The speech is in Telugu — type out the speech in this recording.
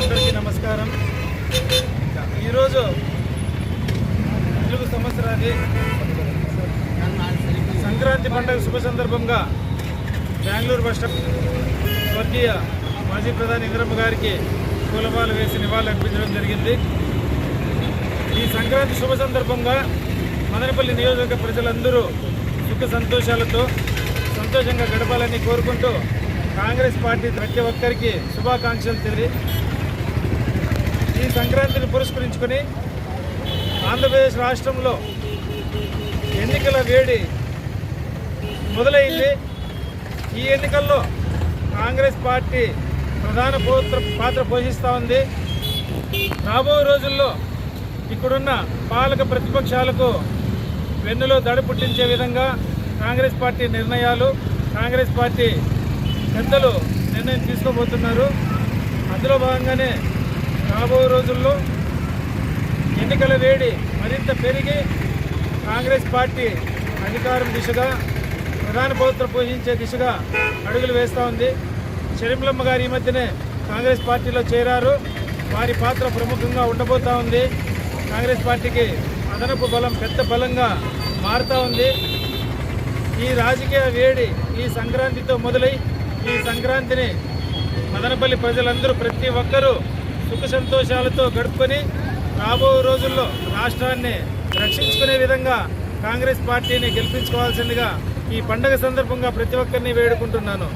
అందరికీ నమస్కారం. ఈరోజు తెలుగు సంవత్సరాన్ని సంక్రాంతి పండుగ శుభ సందర్భంగా బెంగళూరు రాష్ట్ర స్వర్గీయ మాజీ ప్రధాని ఇంద్రమ్మ గారికి పూలమాలు వేసి నివాళులు అర్పించడం జరిగింది. ఈ సంక్రాంతి శుభ సందర్భంగా మదనపల్లి నియోజకవర్గ ప్రజలందరూ సుఖ సంతోషాలతో సంతోషంగా గడపాలని కోరుకుంటూ కాంగ్రెస్ పార్టీ ప్రతి ఒక్కరికి శుభాకాంక్షలు తెలియ ఈ సంక్రాంతిని పురస్కరించుకొని ఆంధ్రప్రదేశ్ రాష్ట్రంలో ఎన్నికల వేడి మొదలైంది. ఈ ఎన్నికల్లో కాంగ్రెస్ పార్టీ ప్రధాన పాత్ర పాత్ర పోషిస్తూ ఉంది. రాబోయే రోజుల్లో ఇక్కడున్న పాలక ప్రతిపక్షాలకు వెన్నులో దడ పుట్టించే విధంగా కాంగ్రెస్ పార్టీ నిర్ణయాలు కాంగ్రెస్ పార్టీ పెద్దలు నిర్ణయం తీసుకోబోతున్నారు. అందులో భాగంగానే రాబో రోజుల్లో ఎన్నికల వేడి మరింత పెరిగి కాంగ్రెస్ పార్టీ అధికారం దిశగా ప్రధాన పాత్ర పోషించే దిశగా అడుగులు వేస్తూ ఉంది. షరీంలమ్మ గారు ఈ మధ్యనే కాంగ్రెస్ పార్టీలో చేరారు. వారి పాత్ర ప్రముఖంగా ఉండబోతా ఉంది. కాంగ్రెస్ పార్టీకి అదనపు బలం పెద్ద బలంగా మారుతూ ఉంది. ఈ రాజకీయ వేడి ఈ సంక్రాంతితో మొదలై ఈ సంక్రాంతిని మదనపల్లి ప్రజలందరూ ప్రతి ఒక్కరూ సుఖ సంతోషాలతో గడుపుకొని రాబో రోజుల్లో రాష్ట్రాన్ని రక్షించుకునే విధంగా కాంగ్రెస్ పార్టీని గెలిపించుకోవాల్సిందిగా ఈ పండగ సందర్భంగా ప్రతి ఒక్కరిని వేడుకుంటున్నాను.